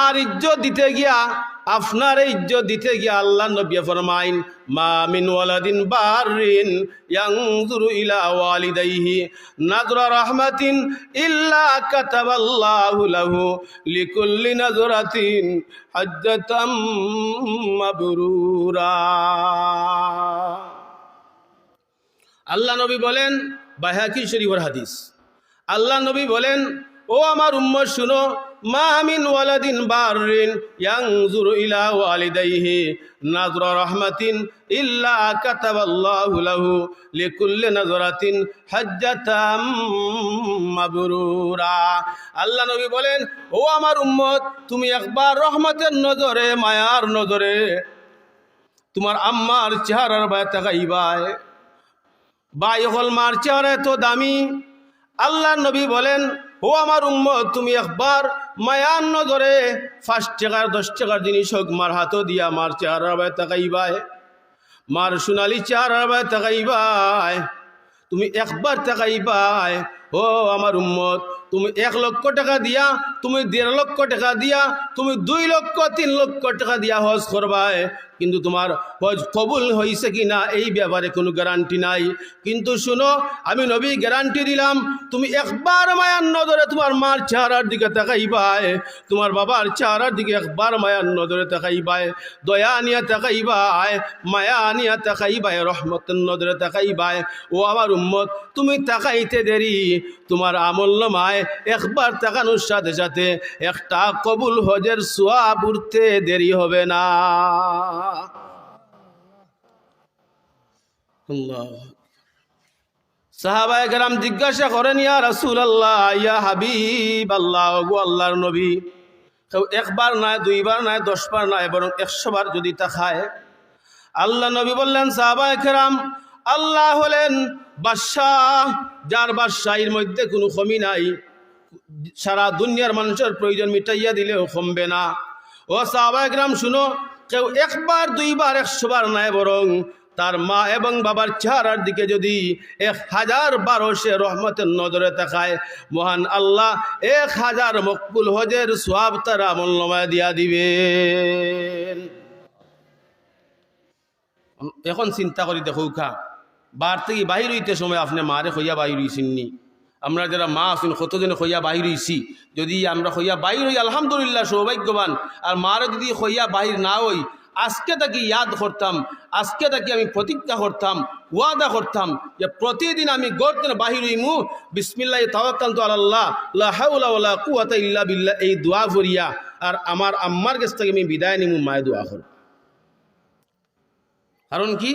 মার ইজ্জত দিতে গিয়া, আপনার ইজ্জত দিতে গিয়া আল্লাহ নবী ফরমাইন মা ওয়ালাদিন বারিন ইয়ানজুরু ইলা ওয়ালিদাইহি নাজরা রাহমাতিন ইল্লা কাতাবাল্লাহু লাহু লিকুল্লি নাজরাতিন হজ্জাতাম মাবরুরা। আল্লাহ নবী বলেন, বাহাকি শরীফের হাদিস। আল্লাহ নবী বলেন, ও আমার উম্মত, শুনো মা মিন ওয়ালাদিন বারিন ইয়ানজুরু ইলা ওয়ালিদাইহি নাজরা রাহমাতিন ইল্লা কাতাবাল্লাহু লাহু লিকুল্লি নাজরাতিন হজ্জাতাম মাবরুরা। আল্লাহ নবী বলেন, ও আমার উম্মত, তুমি একবার রহমতের নজরে, মায়ার নজরে তোমার আম্মার চেহারার বায় তাকাইবায়। বাই হল মার চেহারা এত দামি। আল্লাহ নবী বলেন, ও আমার উম্মত, তুমি একবার মায়ার নজরে পাঁচ টাকার, দশ টাকার জিনিস হোক, মার হাতও দিয়া মার চেহারা বায় তাকাইবায়। মার সোনালি চেহারা বায় তাকাইবায়। তুমি একবার তাকাইবায়, ও আমার উম্মত তুমি এক লক্ষ টাকা দিয়া, তুমি দেড় লক্ষ টাকা দিয়া, তুমি দুই লক্ষ, তিন লক্ষ টাকা দিয়া হজ করবায় কিন্তু তোমার হজ কবুল হয়েছে কি না এই ব্যাপারে কোনো গ্যারান্টি নাই। কিন্তু শুনো, আমি নবী গ্যারান্টি দিলাম, তুমি একবার মায়ার নজরে তোমার মার চেহারার দিকে তাকাইবায় তোমার বাবার চেহারার দিকে একবার মায়ার নজরে তাকাইবায় দয়া আনিয়া নিয়ে তাকাইবায় মায়া আনিয়া নিয়ে তাকাইবায় রহমতের নজরে তাকাইবায় ও আমার উম্মত তুমি তাকাইতে দেরি। তোমার আমল মায় একবার তাকানোর সাথে সাথে একটা কবুল হজের সোয়া উঠতে দেরি হবে না। সাহাবায় গ্রাম জিজ্ঞাসা করেন, ইয়া রাসুল আল্লাহ ইয়া হাবিব, আল্লাহ গো আল্লাহর নবী। কেউ একবার নয়, দুইবার নয়, দশবার নয়, বরং একশো বার যদি তা খায় আল্লাহ নবী বললেন, সাহাবায় কেরাম আল্লাহ হলেন বাদশাহ, যার বাদশাহীর মধ্যে কোনো কমি নাই। সারা দুনিয়ার মানুষের প্রয়োজন মিটাইয়া দিলেও কমবে না। ও সাহাবাহাম শুনো, কেউ একবার, দুইবার একশো বার নয় বরং তার মা এবং বাবার চেহারার দিকে যদি এক হাজার বারো সে রহমতের নজরে তাকায়, মহান আল্লাহ এক হাজার মকবুল হজের সোয়াব তারা আমলনামায় দিয়া দিবেন। এখন চিন্তা করি দেখো খা বার থেকে বাহির হইতে সময় আপনি মারে হইয়া বাহির হইছেননি। আমরা যারা মা আছেন, কতজনে হইয়া বাহির হইছি? যদি আমরা হইয়া বাহির হই, আলহামদুলিল্লাহ সৌভাগ্যবান। আর মারে যদি হইয়া বাহির না হই, আজকে তাকে ইয়াদ করতাম, আজকে তাকে আমি প্রতিজ্ঞা করতাম, ওয়াদা করতাম যে প্রতিদিন আমি গর্তের বাহির হইমু। বিসমিল্লাহ তাওয়াক্কাল তো আল্লাহ লা হাওলা ইল্লা বিল্লাহ, এই দোয়া করিয়া আর আমার আম্মার কাছ থেকে আমি বিদায় নিমু, মায় দোয়া কারণ কি?